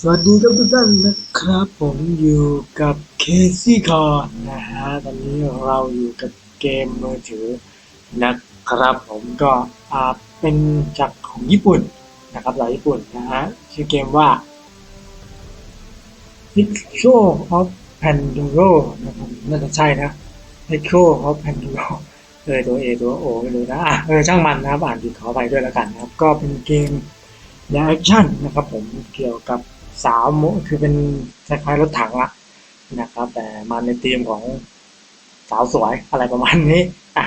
สวัสดีครับทุกท่านนะครับ ผมอยู่กับเคซี่คอร์นะฮะตอนนี้เราอยู่กับเกมมือถือนะครับ ผมก็อ่าเป็นจากของญี่ปุ่นนะครับหลายญี่ปุ่นนะฮะชื่อเกมว่า p i c t u r e of Pandoro นะครับน่าจะใช่นะ p i c t u r e of Pandoro เออตัว A ตัว O ไม่รู้นะอะเออช่างมันนะครับอ่านผิดขอไปด้วยแล้วกันนะครับ ก็เป็นเกมแอคชั่นนะครับผมเกี่ยวกับ สาวโมคือเป็นคล้ายๆรถถังละนะครับ แต่มาในธีมของสาวสวยอะไรประมาณนี้อะ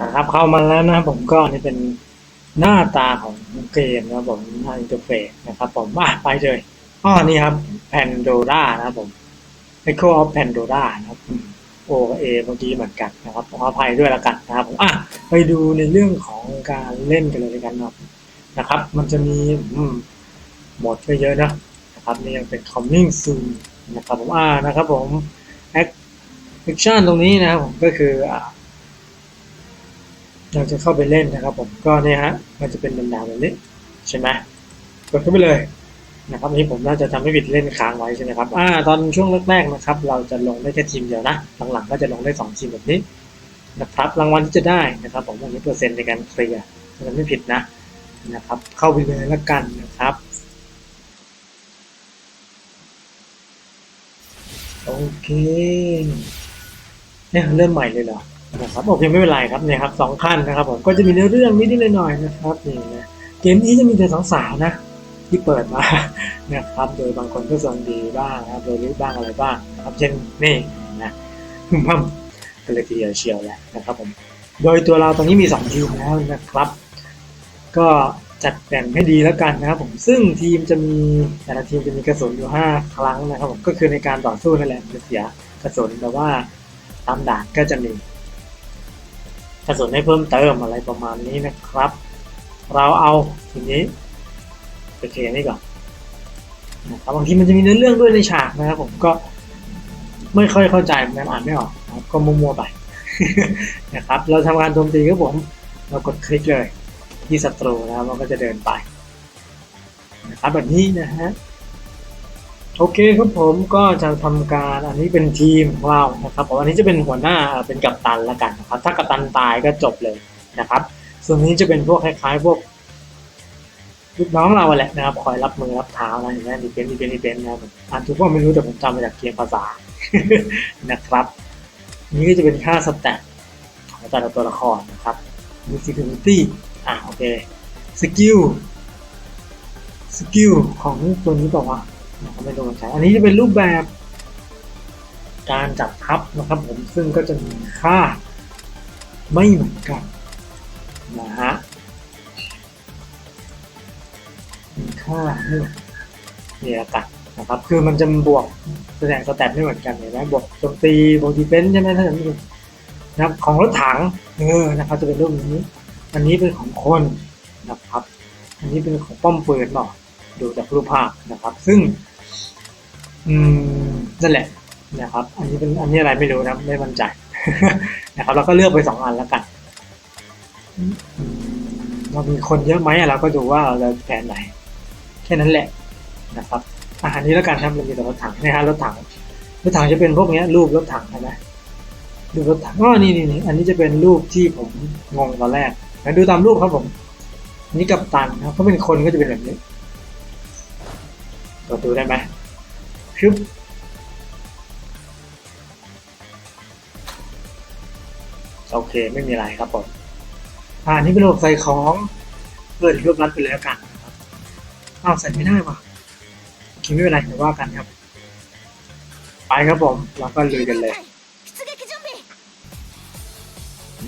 นะครับเข้ามาแล้วนะผมก็นี่เป็นหน้าตาของเกมนะผมหน้าอินเทอร์เฟซนะครับผมอะไปเลยอ๋อนี่ครับ Pandora นะครับผม Echo of Pandora นะครับโอเอเมื่อกี้เหมือนกันนะครับขออภัยด้วยล้วกันนะครับผมอะไปดูในเรื่องของการเล่นกันเลยกันนะครับ นะครับ มันจะมีอืมโหมดเยอะนะนะครับนี่ยังเป็น coming soon นะครับผมอ่านะครับผม action ตรงนี้นะครับผมก็คืออ่าเราจะเข้าไปเล่นนะครับ ผมก็เนี่ยฮะมันจะเป็นดาวแบบนี้ใช่ไหมกดเข้าไปเลยนะครับนี้ผมน่าจะจำไม่ผิดเล่นค้างไว้ใช่ไหมครับอ่าตอนช่วงแรกๆนะครับ เราจะลงได้แค่ทีมเดียวนะหลังๆก็จะลงได้สองทีมแบบนี้นะครับรางวัลที่จะได้นะครับผมวันนี้เปอร์เซ็นต์ในการเคลียร์จะไม่ผิดนะ นะครับ เข้าไปเลยแล้วกันนะครับ โอเคเนี่ยเริ่มใหม่เลยเหรอนะครับโอเคไม่เป็นไรครับเนี่ยครับสองขั้นนะครับผมก็จะมีเนื้อเรื่องนิดๆหน่อยๆนะครับนี่นะเกมนี้จะมีแต่สองสาวนะที่เปิดมานะครับ โดยบางคนก็ส่งดีบ้างนะครับโดยรู้บ้างอะไรบ้างนะครับ เช่นนี่นะพัมกันเลยทีเดียวเชียวแหละนะครับผมโดยตัวเราตอนนี้มี 2 ทีมแล้วนะครับ ก็จัดแบ่งให้ดีแล้วกันนะครับผมซึ่งทีมจะมีแต่ละทีมจะมีกระสุนอยู่ 5 ครั้งนะครับผมก็คือในการต่อสู้นั่นแหละจะเสียกระสุนแต่ว่าตามด่านก็จะมีกระสุนให้เพิ่มเติมอะไรประมาณนี้นะครับ เราเอาทีนี้ไปเคลียร์นี่ก่อนนะครับบางทีมันจะมีเนื้อเรื่องด้วยในฉากนะครับผมก็ไม่ค่อยเข้าใจมันอ่านไม่ออกก็มัวๆไปนะครับ เราทำการโจมตีครับผม เรากดคลิกเลย ที่ศัตรูนะครับมันก็จะเดินไปนะครับแบบนี้นะฮะโอเคครับผมก็จะทำการอันนี้เป็นทีมของเรานะครับผมอันนี้จะเป็นหัวหน้าเป็นกัปตันละกันนะครับ ถ้ากัปตันตายก็จบเลยนะครับ ส่วนนี้จะเป็นพวกคล้ายๆพวกลูกน้องเราแหละนะครับคอยรับมือรับเท้าอะไรอย่างเงี้ยดีเป็นดีเป็นดีเป็นนะครับอ่านทุกว่าไม่รู้แต่ผมจำมาจากเกมภาษานะครับ นี่ก็จะเป็นค่าสแตทของแต่ละตัวละครนะครับมี security อะโอเคสกิลสกิลของตัวนี้บอกว่าเขาไม่รู้เหมือนกันอันนี้จะเป็นรูปแบบ การจัดทัพนะครับผมซึ่งก็จะมีค่าไม่เหมือนกันนะฮะมีค่าไม่เหมือนนี่ละกันนะครับคือมันจะบวกแสดงสแตทไม่เหมือนกันเห็นไหมบวกโจมตีบวกดีเฟนส์ใช่ไหมถ้าจำไม่ผิดนะครับของรถถังเออนะครับจะเป็นรูปนี้ อันนี้เป็นของคนนะครับ อันนี้เป็นของป้อมปืนเนาะดูจากรูปภาพนะครับ ซึ่ง อืมนั่นแหละนะครับ อันนี้เป็นอันนี้อะไรไม่รู้นะไม่มั่นใจนะครับ เราก็เลือกไปสองอันแล้วกันมเรามีคนเยอะไหมเราก็ดูว่าเราจะแผนไหนแค่นั้นแหละนะครับอาหารนี้แล้วกันครับมันมีแต่รถถังนะฮะรถถังรถถังจะเป็นพวกนี้รูปรถถังนะรูปรถถังอ๋อนี่นี่นี่อันนี้จะเป็นรูปที่ผมงงตอนแรก งั้ดูตามรูปครับผมนี่กับตันครับเขาเป็นคนก็จะเป็นแบบนี้กดดูได้ไหมชึบโอเคไม่มีอะไรครับผมอ่านี่เป็นระบบใส่ของเปิดรูปรัดไปแล้วกันครับอ้าวใส่ไม่ได้ว่ะคิดไม่เป็นไรเดี๋ยวว่ากันครับ ไปครับผมเราก็ลุยกันเลย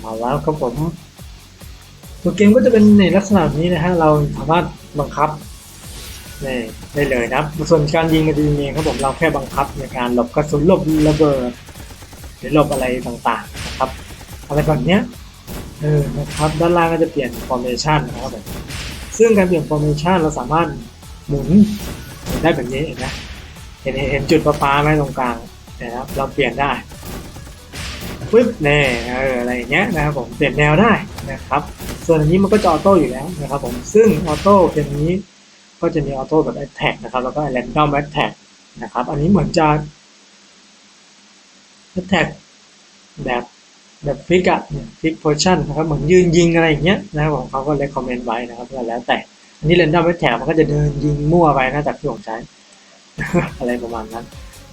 มาแล้วครับผม ตัวเกมก็จะเป็นในลักษณะนี้นะฮะ เราสามารถบังคับนี่ได้เลยนะครับส่วนการยิงกันจะยิงเองครับผมเราแค่บังคับในการหลบกระสุนหลบระเบิดหรือหลบอะไรต่างๆนะครับ อะไรแบบเนี้ยเออนะครับด้านล่างก็จะเปลี่ยน formation นะครับผมซึ่งการเปลี่ยน formation เราสามารถหมุนได้แบบนี้เห็นไหมเห็นเห็นเห็นจุดฟ้าไหมตรงกลางนะครับเราเปลี่ยนได้ปึ๊บแน่เอออะไรอย่างเงี้ยนะครับผมเปลี่ยนแนวได้ นะครับส่วนอันนี้มันก็จะออโต้อยู่แล้วนะครับผมซึ่งออโต้เกมนี้ก็จะมีออโต้แบบแอ t แท็กนะครับแล้วก็แรนดอมแอ t แท็กนะครับอันนี้เหมือนจะแอ t แท็กแบบแบบฟิกอะฟิกโพชั่นนะครับเหมือนยืนยิงอะไรอย่างเงี้ยนะครับของเขาก็เลคคอมเมนต์ไว้นะครับก็แล้วแต่อันนี้แรนดอมแอ t แท็กมันก็จะเดินยิงมั่วไปนะจากที่ผมใช้อะไรประมาณนั้น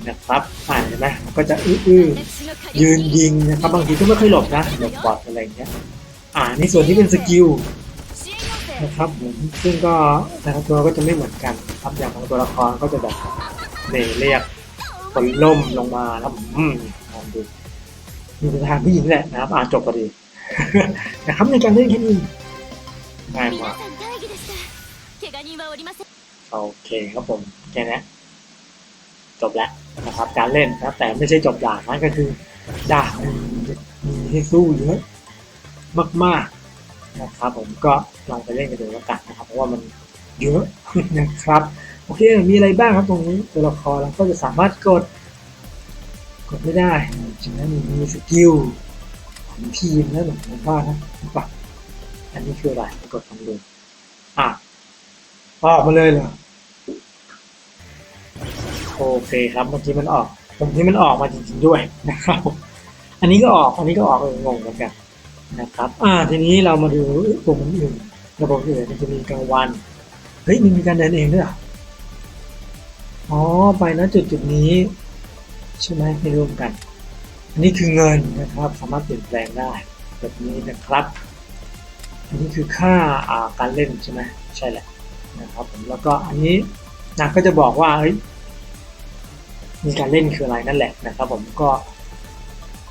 นะครับอ่านเห็นไหมมันก็จะอื้อๆยืนยิงนะครับบางทีก็ไม่ค่อยหลบนะหลบบอดอะไรอย่างเงี้ย่าในส่วนที่เป็นสกิลนะครับผมซึ่งก็แต่ละตัวก็จะไม่เหมือนกันครับอย่างของตัวละครก็จะแบบเรียกฝนล่มลงมาแล้วอืมลองดูมีทางผู้หญิงแหละนะครับ อ่านจบพอดีนะครับในการเล่นแค่นี้ง่ายมากโอเคครับผมแค่นี้จบแล้วนะครับ การเล่นนะแต่ไม่ใช่จบด่านนั่นก็คือด่านมีให้สู้เยอะ มากๆนะครับผมก็ลองไปเล่นกันดูแล้วกันนะครับเพราะว่ามันเยอะนะครับโอเคมีอะไรบ้างครับตรงนี้ตัวละครเราก็จะสามารถกด กดไม่ได้ฉะนั้นมีสกิลของทีมนะผมว่านะหรือเปล่าอันนี้คืออะไรกดลองดูอะออกมาเลยเหรอโอเคครับเมื่อกี้มันออกผมที่มันออกมาจริงๆด้วยนะครับอันนี้ก็ออกอันนี้ก็ออกเอองงเหมือนกัน นะครับอ่าทีนี้เรามาดูกลุ่มอื่นระบบอื่นมันจะมีกลางวัน เฮ้ยมันมีการเดินเองด้วยหรออ๋อไปนะจุดจุดนี้ใช่ไหมไม่รวมกัน อันนี้คือเงินนะครับสามารถเปลี่ยนแปลงได้แบบนี้นะครับ อันนี้คือค่าอ่าการเล่นใช่ไหมใช่แหละนะครับผมแล้วก็อันนี้นะก็จะบอกว่าเฮ้ยมีการเล่นคืออะไรนั่นแหละนะครับ ผมก็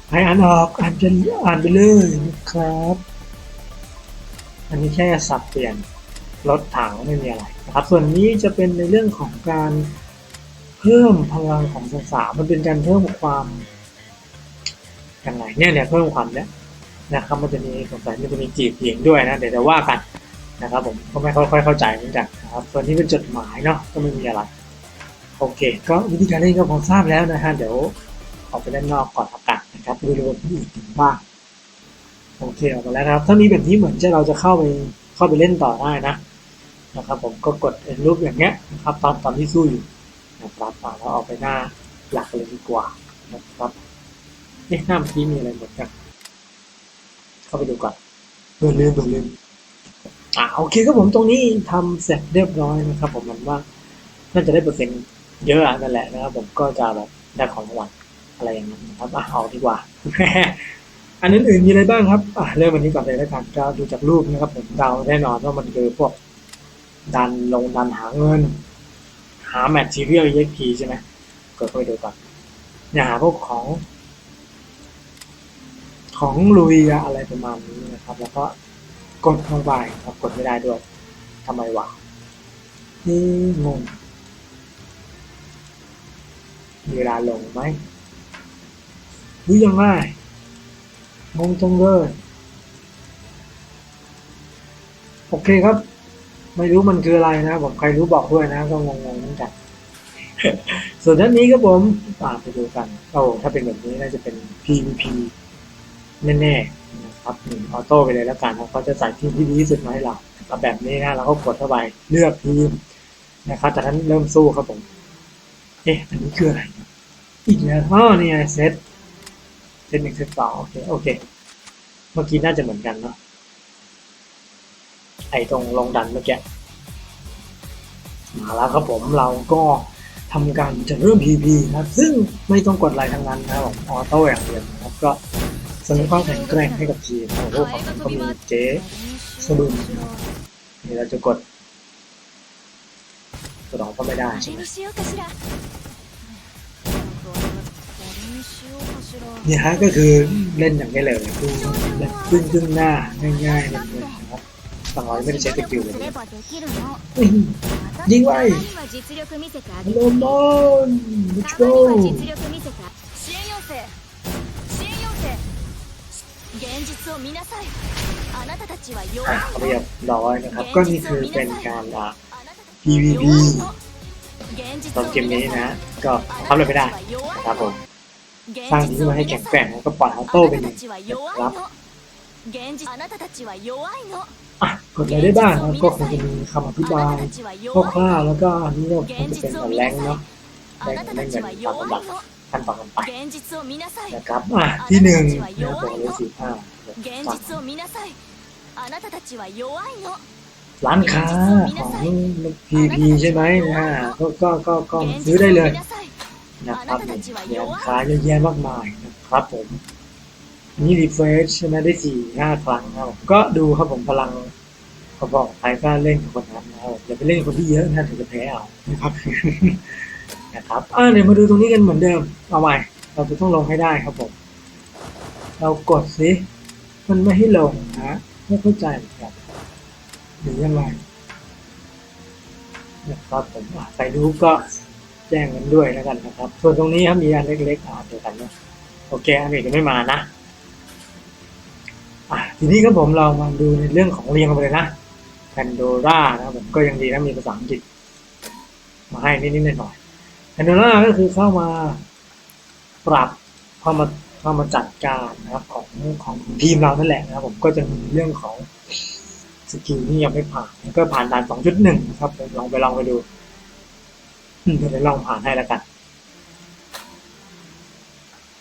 ให้อ่านออกอ่านจะอ่านไปเลยนะครับ อันนี้แค่สับเปลี่ยนรถถังไม่มีอะไรนะครับ ส่วนนี้จะเป็นในเรื่องของการเพิ่มพลังของสสารมันเป็นการเพิ่มความยังไงเนี่ยเนี่ยเพิ่มความเนี่ยนะครับมันจะมีสงสัยมันจะมีจีบเหญิงด้วยนะเดี๋ยวจะว่ากันนะครับ ผมก็ไม่ค่อยเข้าใจเหมือนกันนะครับส่วนนี้เป็นจดหมายเนาะก็ไม่มีอะไรโอเค ก็วิธีการเล่นก็พอทราบแล้วนะฮะเดี๋ยว ออกไปด้านนอกก่อนอากาศนะครับดูดูที่อื่นถึงบ้างโอเคออกมาแล้วนะครับ ถ้ามีแบบนี้เหมือนจะเราจะเข้าไปเข้าไปเล่นต่อได้นะนะครับผมก็กดเป็นรูปอย่างเงี้ยนะครับตอนตอนที่สู้อยู่นะครับอ่าเราออกไปหน้าหลักเลยดีกว่านะครับเอ๊ะหน้าเมื่อกี้มีอะไรเหมือนกันเข้าไปดูก่อนเบื่อลืมเบื่อลืมอ่าโอเคครับผมตรงนี้ทำเสร็จเรียบร้อยนะครับ ผมมันว่าน่าจะได้เปอร์เซ็นต์เยอะอะนั่นแหละนะครับ ผมก็จะแบบได้ของรางวัล อะไรอย่างนั้นนะครับอะเอาดีกว่า อันอื่นๆมีอะไรบ้างครับอะเริ่มวันนี้ก่อนเลยแล้วกันก็ดูจากรูปนะครับผมเดาแน่นอนว่ามันคือพวกดันลงดันหาเงิน หาแมททีเรียลเอ็กพีใช่ไหมก็ไปดูก่อนเนี่ยหาพวกของ ของลุยอะอะไรประมาณนี้นะครับ แล้วก็กดลงไปครับกดไม่ได้ด้วยทำไมวะนี่งงมีเวลาลงไหม หรือยังไงงงจังเลยโอเคครับ ไม่รู้มันคืออะไรนะผมใครรู้บอกด้วยนะ ก็งงๆเหมือนกันส่วนด้านนี้ครับผมตามไปดูกันโอ้ถ้าเป็นแบบนี้น่าจะเป็น PVP แน่ๆนะครับหนึ่งออโต้ไปเลยแล้วกันนะเขาจะใส่ทีมที่ดีที่สุดมาให้เราเอาแบบนี้นะเราก็กดเข้าไปเลือกทีมนะครับจากนั้นเริ่มสู้ครับผม เอ๊ะ อันนี้คืออะไร อีกแล้วอ๋อนี่ไงเซต เซตหนึ่งเซตสองโอเคโอเค เมื่อกี้น่าจะเหมือนกันเนาะไอตรงลงดันเมื่อกี้มาแล้วครับผมเราก็ทำการจะเริ่ม PP นะครับ ซึ่งไม่ต้องกดอะไรทั้งนั้นนะครับออโต้อย่างเดียวนะครับก็สริมความแข็งแกร่งให้กับทีมโอ้โหของผมก็มีเจ๊สะดุนนะครับนี่เราจะกดกดออกก็ไม่ได้ใช่ไหม เนี่ยฮะก็คือเล่นอย่างนี้เลยคือขึ้นขึ้นหน้าง่ายๆแบบนี้ครับต่อยไม่ได้ใช้สกิลเลยยิงไปโลมอนบุชโกอ่เรียบร้อยนะครับ ก็นี่คือเป็นการอะ PVP ตอนเกมนี้นะ ก็ทำอะไรไม่ได้ครับผม สร้างอิวให้แข็งแกร่งแล้วก็ปล่อยออโต้ไปเลครับอะกดอะไรได้บ้างก็คงจะมีคำอธิบายคร่าวๆแล้วก็นี่ก็คงจะเป็นแรงเนาะแรงแรงแบบตามลำดับขั้นตอนกันไปนะครับอะที่หนึ่งเนื้อตัวเลขสี่ห้าร้านค้าของพีพีใช่ไหมอ่ก็ก็ก็ซื้อได้เลย นะครับนี่มีร้านค้าเยอะแยะมากมายนะครับผมนี่รีเฟรชใช่ไหมได้สี่ห้าครั้งครับผมก็ดูครับผมพลังเขาบอกใครก็เล่นกับคนนั้นนะครับอย่าไปเล่นคนที่เยอะนะถึงจะแพ้เอานะครับนะครับอ่าเดี๋ยวมาดูตรงนี้กันเหมือนเดิมเอาใหม่เราจะต้องลงให้ได้ครับผม เรากดสิมันไม่ให้ลงนะไม่เข้าใจเหมือนกันหรือยังไงนะครับผมอะใครรู้ก็ แจ้งกันด้วยแล้วกันนะครับ ส่วนตรงนี้ครับมีอันเล็กๆอ่าเดียวกันเนาะโอเคอันนี้จะไม่มานะอะทีนี้ครับผมเรามาดูในเรื่องของเรียงกันไปเลยนะแพนโดร่านะครับผมก็ยังดีนะมีภาษาอังกฤษมาให้นิดๆหน่อยๆแพนโดร่าก็คือเข้ามาปรับเข้ามาเข้ามาจัดการนะครับของของทีมเรานั่นแหละนะครับผมก็จะมีเรื่องของสกิลที่ยังไม่ผ่านก็ผ่านด่าน2.1นะครับลองไปลองไปดู เดี๋ยวไปลองผ่านให้แล้วกัน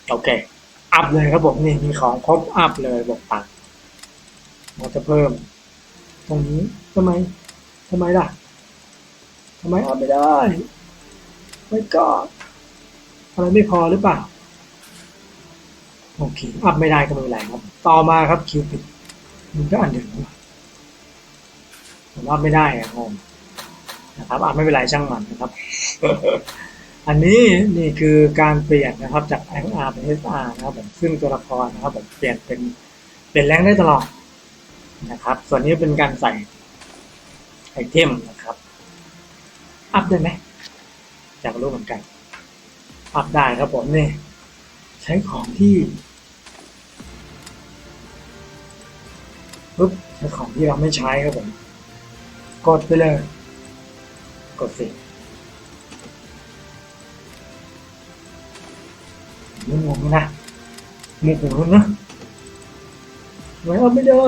โอเค อัพเลยครับผมนี่มีของครบอัพเลยบอกตังค์เราจะเพิ่ม ตรงนี้ทำไมทำไมล่ะทำไมอัพไม่ได้ไม่ก็อะไรไม่พอหรือเปล่าโอเคอัพไม่ได้ก็ไม่เป็นไรครับ ต่อมาครับคิวปิดมันก็อันเดิมว่ะผมว่าไม่ได้อะงง นะครับอัพไม่เป็นไรช่างมันนะครับ อันนี้นี่คือการเปลี่ยนนะครับจาก XR เป็น SR นะครับผมซึ่งตัวละครนะครับผมเปลี่ยนเป็นเปลี่ยนแรงได้ตลอดนะครับ ส่วนนี้เป็นการใส่ไอเทมนะครับ อัพได้ไหมอยากรู้เหมือนกัน อัพได้ครับผมนี่ใช้ของที่ปุ๊บใช้ของที่เราไม่ใช้ครับผม กดไปเลย กดสิม่งงนะโมโหนะไมเอาไม่ได้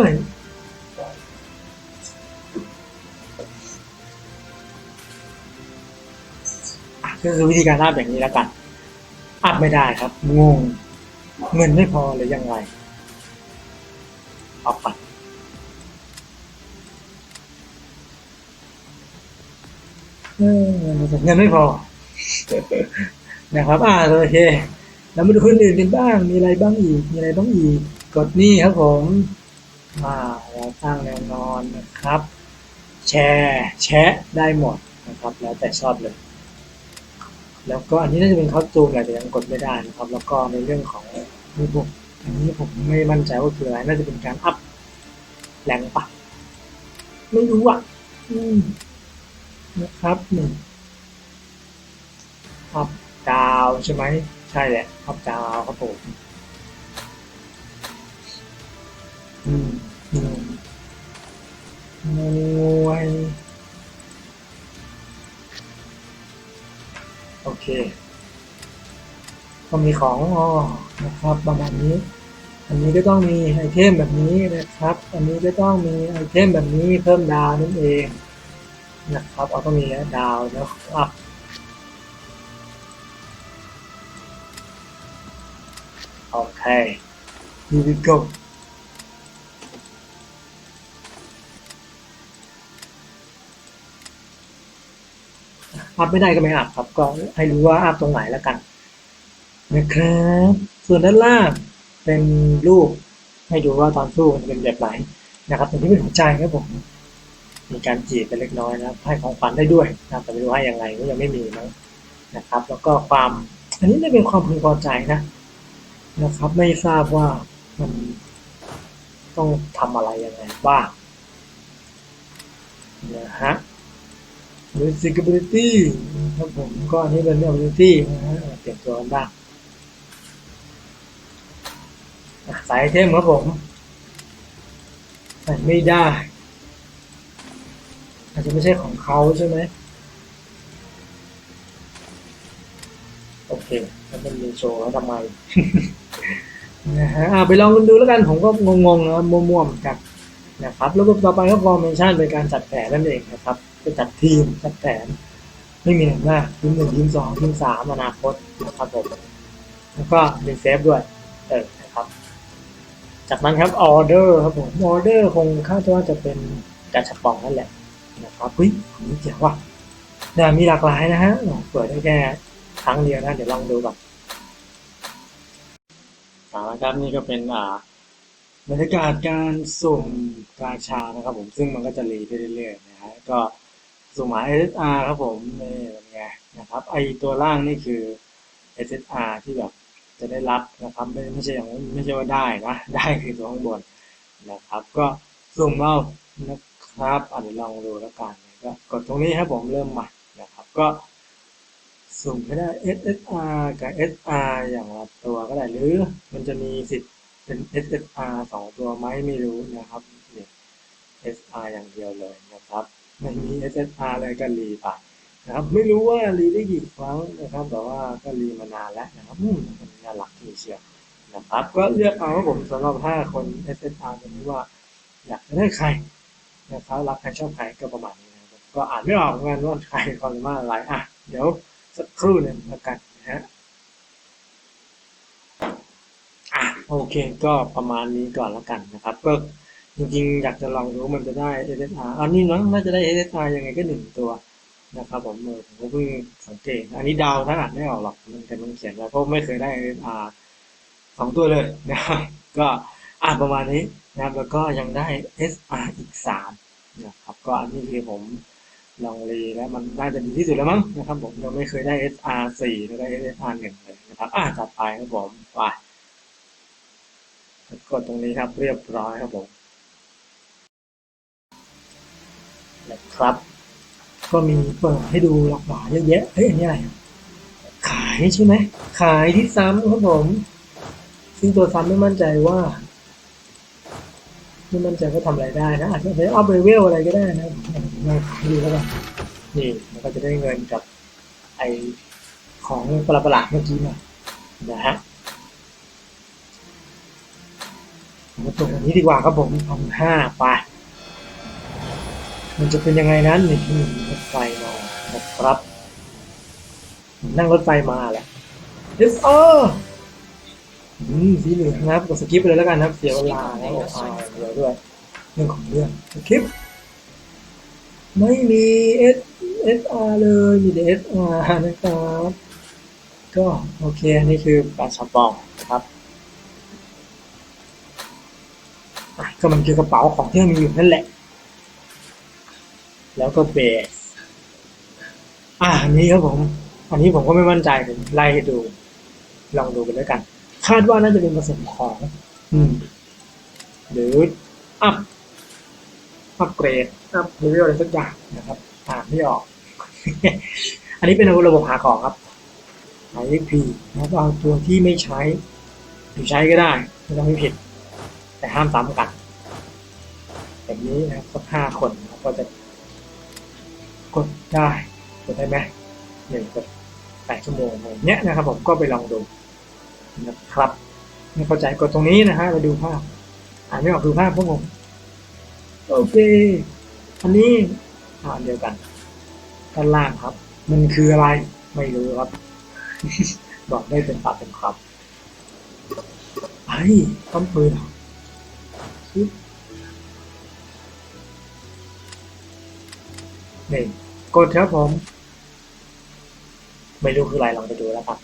ก็คือวิธีการอัพอย่างนี้แล้วกันอัพไม่ได้ครับ งง เงินไม่พอหรือยังไงเอาไป เงินไม่พอ นะครับ อ่าโอเคแล้วมาดูคนอื่นกันบ้าง มีอะไรบ้างอีก มีอะไรบ้างอีก กดนี่ครับผม อ่าเราตั้งแนวนอนนะครับ แชร์แชะได้หมดนะครับ แล้วแต่ชอบเลย แล้วก็อันนี้น่าจะเป็นคอสตูมแหละแต่ยังกดไม่ได้นะครับ แล้วก็ในเรื่องของมือผมอันนี้ผมไม่มั่นใจว่าคืออะไร น่าจะเป็นการอัพแรงปะไม่รู้อะ อืม นะครับหนึ่งอัพดาวใช่ไหมใช่แหละอัพดาวครับผมอืมอืมมวยโอเค ก็มีของอ๋อนะครับ ประมาณนี้ อันนี้ก็ต้องมีไอเทมแบบนี้นะครับ อันนี้ก็ต้องมีไอเทมแบบนี้เพิ่มดาวนั่นเอง นะครับเอาต้องมีดาวนะครับโอเค here we go อัพไม่ได้ก็ไม่อัพครับ ก็ให้รู้ว่าอัพตรงไหนแล้วกัน นะครับ ส่วนด้านล่างเป็นรูปให้ดูว่าตอนสู้มันเป็นแบบไหนนะครับตรงที่เป็นหัวใจครับผม มีการจีบเป็นเล็กน้อยนะครับ ให้ของขวัญได้ด้วยนะแต่ไม่รู้ให้ยังไงก็ยังไม่มีมั้งนะครับ แล้วก็ความอันนี้ได้เป็นความพึงพอใจนะนะครับ ไม่ทราบว่ามันต้องทำอะไรยังไงบ้างนะฮะ Visibility ครับผมก็อันนี้เป็น ability นะฮะเปลี่ยนตัวกันบ้างสายไอเทมครับผมใส่ไม่ได้ อาจจะไม่ใช่ของเขาใช่ไหมโอเคแล้วมันมีโชว์แล้วทำไมนะฮะไปลองกันดูแล้วกันผมก็งงๆนะมั่วๆเหมือนกันนะครับระบบต่อไปก็ formation เป็นการจัดแผนนั่นเองนะครับจะจัดทีมจัดแผนไม่มีอะไรมากทีมหนึ่งทีมสองทีมสามอนาคตนะครับผมแล้วก็มีเซฟด้วยเออนะครับ จากนั้นครับออเดอร์ครับผมออเดอร์คงคาดว่าจะเป็นกาชาปองนั่นแหละ นะครับเฮ้ยอันนี้เจ๋งว่ะเนี่ยมีหลากหลายนะฮะเปิดได้แค่ครั้งเดียวนะเดี๋ยวลองดูก่อนเอาละครับนี่ก็เป็นอ่าบรรยากาศการสุ่มกาชานะครับ ผมซึ่งมันก็จะรีไปเรื่อยๆนะฮะก็สุ่มหา SSR ครับผมนี่เป็นไงนะครับไอตัวล่างนี่คือ SSR ที่แบบจะได้รับนะครับไม่ไม่ใช่อย่างนั้นไม่ใช่ว่าได้นะได้คือตัวข้างบนนะครับ ก็สุ่มเอานะ ครับอะเดี๋ยวลองดูแล้วกันก็กดตรงนี้ครับผมเริ่มใหม่นะครับ ก็สุ่มไม่ได้ SSR กับ SR อย่างละตัวก็ได้หรือมันจะมีสิทธิ์เป็น SSR สองตัวไหมไม่รู้นะครับเนี่ย SR อย่างเดียวเลยนะครับไม่มี SSR เลยก็รีไปนะครับ ไม่รู้ว่ารีได้กี่ครั้งนะครับ แต่ว่าก็รีมานานแล้วนะครับอืมมันน่ารักที่เชียวนะครับ ก็เลือกเอาว่าผมสำหรับห้าคน SSR ตรงนี้ว่า อยากจะได้ใคร นะครับรักใครชอบใครก็ประมาณนี้นะครับก็อ่านไม่ออกเหมือนว่าใครความสามารถอะไรอะเดี๋ยวสักครู่หนึ่งแล้วกันนะฮะอะโอเคก็ประมาณนี้ก่อนแล้วกันนะครับ ก็จริงๆ อยากจะลองดูว่ามันจะได้ SSR อันนี้เนาะน่าจะได้ SSR ยังไงก็หนึ่งตัวนะครับผมเออผมก็เพิ่งสังเกต อันนี้เดาถ้าอ่านไม่ออกหรอกมันแต่มันเขียนไว้เพราะไม่เคยได้ SSR สองตัวเลยนะครับก็อ่านประมาณนี้ นะครับแล้วก็ยังได้ SR อีกสามนะครับก็อันนี้คือผมลองรีแล้วมันน่าจะดีที่สุดแล้วมั้งนะครับผมยังไม่เคยได้ SR สี่แล้วได้ SR หนึ่งเลยนะครับอ่าจัดไปครับผมไปกดตรงนี้ครับเรียบร้อยครับผมนะครับ ก็มีเปิดให้ดูหลากหลายเยอะแยะเฮ้ยอันนี้อะไรขายใช่ไหมขายที่ซ้ำครับผมซึ่งตัวซ้ำไม่มั่นใจว่า ไม่มั่นใจว่าทำอะไรได้นะ อาจจะไปอัพเลเวลอะไรก็ได้นะลองขาดูแล้วกันนี่มันก็จะได้เงินกับไอของประหลาดเมื่อกี้มานะฮะมาตัวอันนี้ดีกว่าครับผมพันห้าไปมันจะเป็นยังไงนั้นนี่ที่รถไฟมานะครับ นั่งรถไฟมาแหละ Yes เออ อืมสีเหลืองนะครับกดสกิปไปเลยแล้วกันนะครับ เสียเวลาแล้วอ่าเดี๋ยวด้วยเรื่องของเรื่องสกิปไม่มี S S R เอสอาร์เลยมีแต่ S R นะครับ ก็โอเคอันนี้คือการชับปองนะครับก็มันคือกระเป๋าของที่มันมีอยู่นั่นแหละ แล้วก็เบสอ่าอันนี้ครับผม อันนี้ผมก็ไม่มั่นใจผมไล่ให้ดู ลองดูกันแล้วกัน คาดว่าน่าจะเป็นผสมของ อืม หรืออัพอัพเกรดอัพเลเวลอะไรสักอย่างนะครับอ่านไม่ออก อันนี้เป็นระบบหาของครับหา XP แล้วก็เอาตัวที่ไม่ใช้หรือใช้ก็ได้ไม่ต้องไม่ผิด แต่ห้ามซ้ำกันแบบนี้นะครับสักห้าคนแล้วก็จะกดได้กดได้ไหมหนึ่งกดแปดชั่วโมงอะไรเนี้ยนะครับ ผมก็ไปลองดู นะครับไม่เข้าใจกดตรงนี้นะฮะไปดูภาพอ่านไม่ออกดูภาพพวกผมโอเค อันนี้อ่านเดียวกันด้านล่างครับ มันคืออะไรไม่รู้ครับ บอกได้เป็นปากเป็นคำไอ้ต้นปืนเหรอปึ๊บนี่กดครับผม ไม่รู้คืออะไรลองไปดูแล้วครั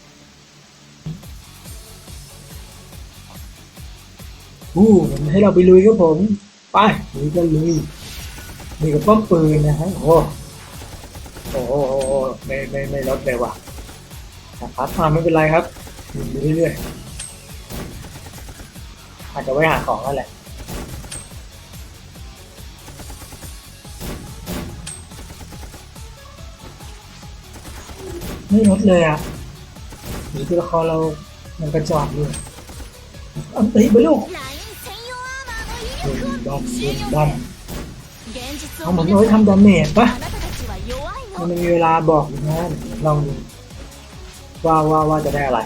อู้ให้เราไปลุยครับผม ไปลุยก็ลุยนี่กับป้อมปืนนะฮะโอ้โหโอ้โหโอ้โหไม่ไม่ไม่ลดเลยว่ะนะครับอ่าไม่เป็นไรครับอยู่เรื่อยๆอาจจะไว้หาของนั่นแหละไม่ลดเลยอะหรือตัวละครเรามันกระจอกเลยอันตีไปลูก ดอกเก็บดำเอาเหมือนน้อยทำดาเมจปะมันมีเวลาบอกนะลองดูว่าว่าว่าจะได้อะไร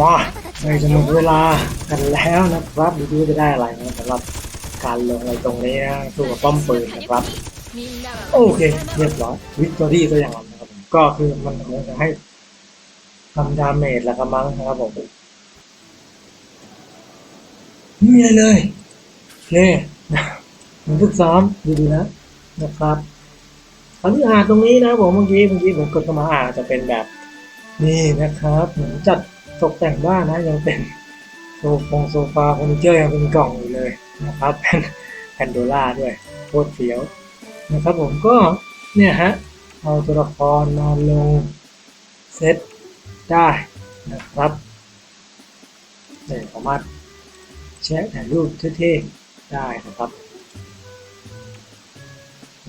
มาในจะหมดเวลากันแล้วนะครับดูดูจะได้อะไรนะสำหรับ การลงอะไรตรงนี้นะตัวกับป้อมปืนนะครับ โอเคเรียบร้อยวิกตอรี่ก็อย่างนั้นครับก็คือมันคงจะให้ทำดาเมจละกรมั้งนะครับผมมีอะไรเลยเนี่มันฝึกซ้อมดีๆนะนะครับตอนที่อาตรงนี้นะผมเมื่อกี้เมื่อกี้ผมกดเข้มาอาจะเป็นแบบนี่นะครับผมจัดตกแต่งบ้านนะยังเป็นโซฟงโซฟาเฟอร์นิเจอร์ยังเป็นกล่องอยู่เลย นะครับแพนโดล่าด้วยโคตรเฟี้ยวนะครับผมก็เนี่ยฮะเอาตัวละครมาลงเซตได้นะครับเนี่ยสามารถแชะถ่ายรูปเท่ๆได้นะครับ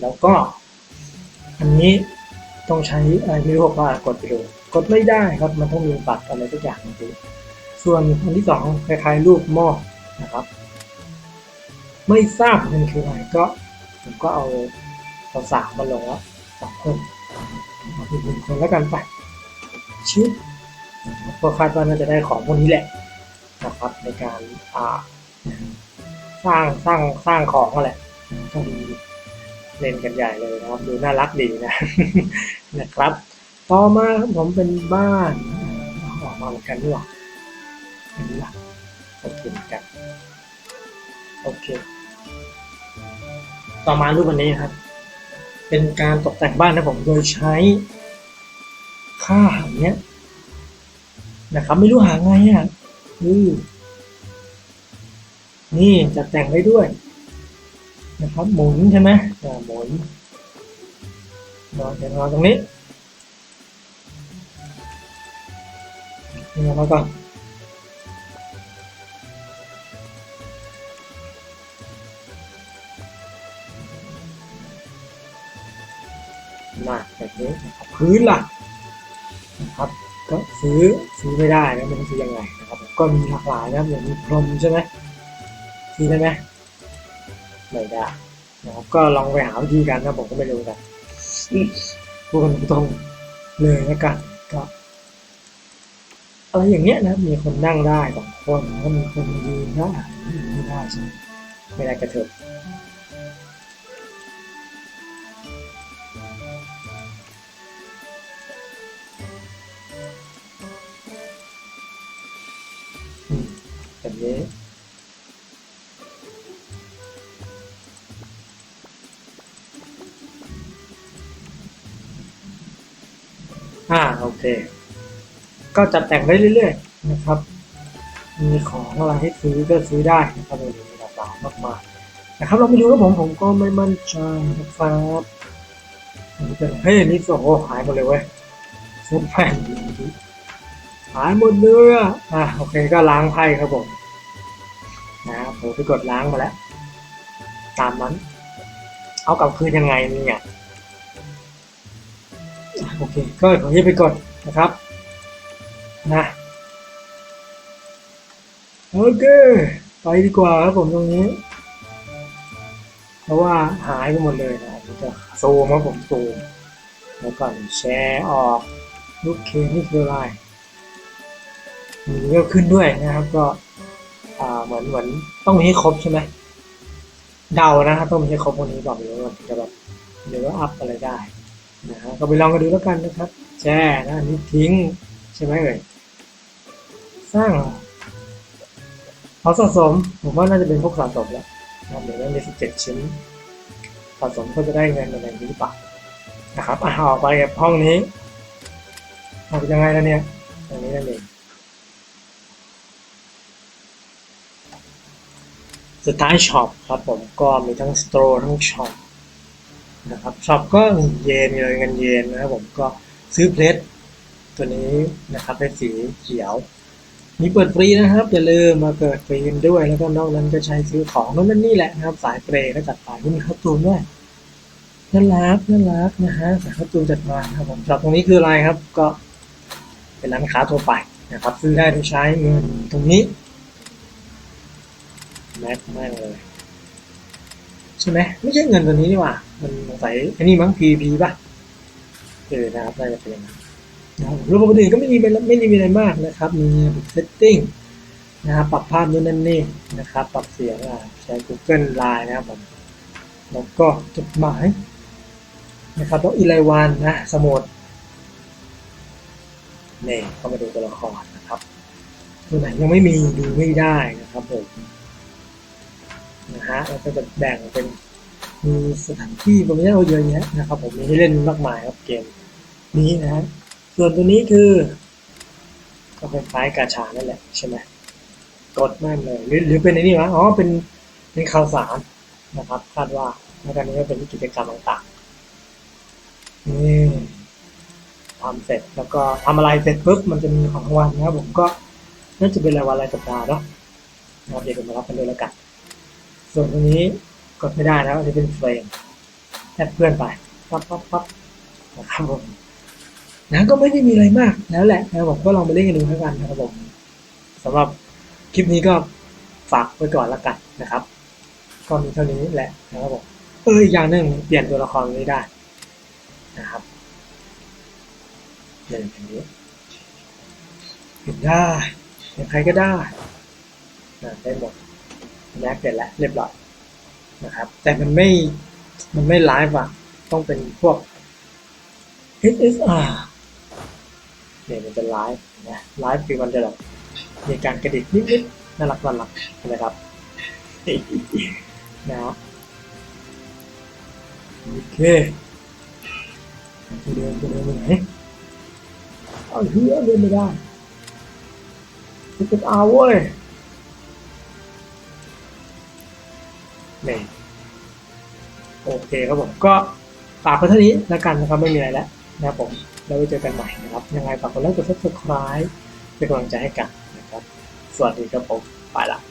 แล้วก็ อันนี้ต้องใช้อะไรไม่รู้ว่ากดไปดูกดไม่ได้ครับมันต้องมีบัตรอะไรสักอย่างนึงส่วนอันที่สองคล้ายๆรูปหม้อนะครับ ไม่ทราบมันคืออะไรก็ ผมก็เอาเอาสามมาลงแล้วสองคนเอาอีกหนึ่งคนแล้วกันไปชิปก็คาดว่าน่าจะได้ของพวกนี้แหละนะครับในการอ่าสร้างสร้างสร้างของนั่นแหละก็ดีเล่นกันใหญ่เลยนะครับดูน่ารักดีนะนะครับ ต่อมาผมเป็นบ้านอออกมาเหมือนกันด้วยอันนี้ล่ะโอเคเหมือนกันโอเค ต่อมารูปวันนี้ครับ เป็นการตกแต่งบ้านนะผมโดยใช้ค่าหางเนี้ยนะครับ ไม่รู้หาไงอะอือนี่จัดแต่งได้ด้วย นะครับ หมุนใช่ไหมหมุนนอนจะนอนตรงนี้นี่มาก่อน พื้นล่ะนะครับก็ซื้อซื้อไม่ได้นะมันซื้อยังไงนะครับ ก็มีหลากหลายนะครับอย่างมีพรมใช่ไหมซื้อได้ไหมไม่ได้นะครับก็ลองไปหาวิธีกันนะผมก็ไม่รู้กันพูดกันตรงๆเลยแล้วกันก็อะไรอย่างเงี้ยนะมีคนนั่งได้สองคนแล้วก็มีคนยืนได้ไม่ได้ใช่ไหมไม่ได้กระเถิบ นี้อ่าโอเค ก็จัดแต่งได้เรื่อยๆนะครับ มีของอะไรให้ซื้อก็ซื้อได้นะครับมีหลากหลายมากมายนะครับเราไปดูแล้วผมผมก็ไม่มั่นใจนะครับเฮ้ยนี่สโอ้หายหมดเลยเว้ยเส้นแผ่นหายหมดเลยอะโอเคก็ล้างไพ่ครับผม ผมไปกดล้างมาแล้ว ตามนั้น เอากลับคืนยังไงเนี่ยโอเคก็ผมจะไปกดนะครับนะโอเคไปดีกว่าครับผมตรงนี้ เพราะว่าหายไปหมดเลยนะผมจะโซมครับผมโซมแล้วก่อนแชร์ออกลูกเคนี่คืออะไรมีเวลขึ้นด้วยนะครับก็ อ่าเหมือนเหมือนต้องมีให้ครบใช่ไหมเดานะครับต้องมีให้ครบคนนี้ก่อนหรือว่าจะแบบหรือว่าอัพอะไรได้นะฮะก็ไปลองกันดูแล้วกันนะครับแช่นะอันนี้ทิ้งใช่ไหมเอ่ยสร้างเอเขาสะสมผมว่าน่าจะเป็นพวกสะสมแล้วนะเดี๋ยวได้มีสิบเจ็ดชิ้นสะสมก็จะได้เงินอะไรนี้หรือเปล่านะครับอะออกไปกับห้องนี้ออกยังไงแล้วเนี่ยตรงนี้นั่นเอง สุดท้ายช็อปครับผมก็มีทั้งสโตร์ทั้งช็อปนะครับช็อปก็เย็นเลยเงินเย็นนะครับผมก็ซื้อเพลทตัวนี้นะครับเป็นสีเขียวมีเปิดฟรีนะครับอย่าลืมมาเปิดฟรีกันด้วย แล้วก็นอกนั้นก็ใช้ซื้อของนั่นนนนี่แหละนะครับ สายเปรย์ก็จัดไปมีข้าวตูนด้วยน่ารักน่ารักนะฮะสายข้าวตูนจัดมาครับผมช็อปตรงนี้คืออะไรครับก็เป็นร้านค้าทั่วไปนะครับ ซื้อได้โดยใช้เงินตรงนี้ แม็กแม่งเลยใช่ไหมไม่ใช่เงินตัวนี้นี่หว่า มันสงสัยไอ้นี่มั้ง PVP ป่ะเออนะครับน่าจะเป็นนะครับระบบอื่นก็ไม่มีไม่ได้มีอะไรมากนะครับ มีเซตติ้งนะครับปรับภาพนู่นนั่นนี่นะครับ ปรับเสียงอะใช้ Google Line นะครับผมแล้วก็จดหมายนะครับต้องอีไลวันนะสมุดเนี่เข้ามาดูตัวละครนะครับ ตัวไหนยังไม่มีดูไม่ได้นะครับผม นะฮะแล้วก็จะแบ่งเป็นมีสถานที่ประมาณนี้เยอะแยะนะครับ ผมมีให้เล่นมากมายครับเกมนี้นะฮะส่วนตัวนี้คือ ก็คล้ายๆกาชานั่นแหละใช่ไหมกดนั่นเลยหรือหรือเป็นไอ้นี่วะอ๋อเป็นเป็นข่าวสารนะครับคาดว่าแล้วกันนี้ก็เป็นกิจกรรมต่างๆนี่ทำเสร็จแล้วก็ทำอะไรเสร็จปุ๊บมันจะมีของรางวัลนะครับผมก็น่าจะเป็นรายวันรายสัปดาห์เนาะนะครับเดี๋ยวมารับกันด้วยแล้วกัน ส่วนตรงนี้กดไม่ได้แล้วอันนี้เป็นเฟรมแอดเพื่อนไปปั๊บปั๊บปั๊บนะครับผมนะก็ไม่ได้มีอะไรมากแล้วแหละนะครับผมก็ลองไปเล่นกันดูแล้วกันนะครับผมสำหรับคลิปนี้ก็ฝากไว้ก่อนล้วกันนะครับก็มีเท่านี้แหละนะครับผมเอออีกอย่างหนึ่งเปลี่ยนตัวละครนี้ได้นะครับเปลี่ยนอย่างนี้เห็นได้เห็นใครก็ได้นะได้หมด แม็กเสร็จแล้วเรียบร้อยนะครับ แต่มันไม่มันไม่ไลฟ์อะ ต้องเป็นพวก SSR เนี่ยมันจะไลฟ์นะไลฟ์คือมันจะแบบมีการกระดิกนิดๆน่ารักน่ารักนะครับนะโอเคจะเดินจะเดินไปไหนเอาเฮือเดินไม่ได้จะเป็นอาเว้ย นี่โอเคครับผมก็ฝากไว้เท่านี้แล้วกันนะครับไม่มีอะไรแล้วนะครับผมแล้วไว้เจอกันใหม่นะครับ ยังไงฝากกดไลค์กดซับสไคร b e เป็นกำลังใจให้กันนะครับ สวัสดีครับผม ไปละ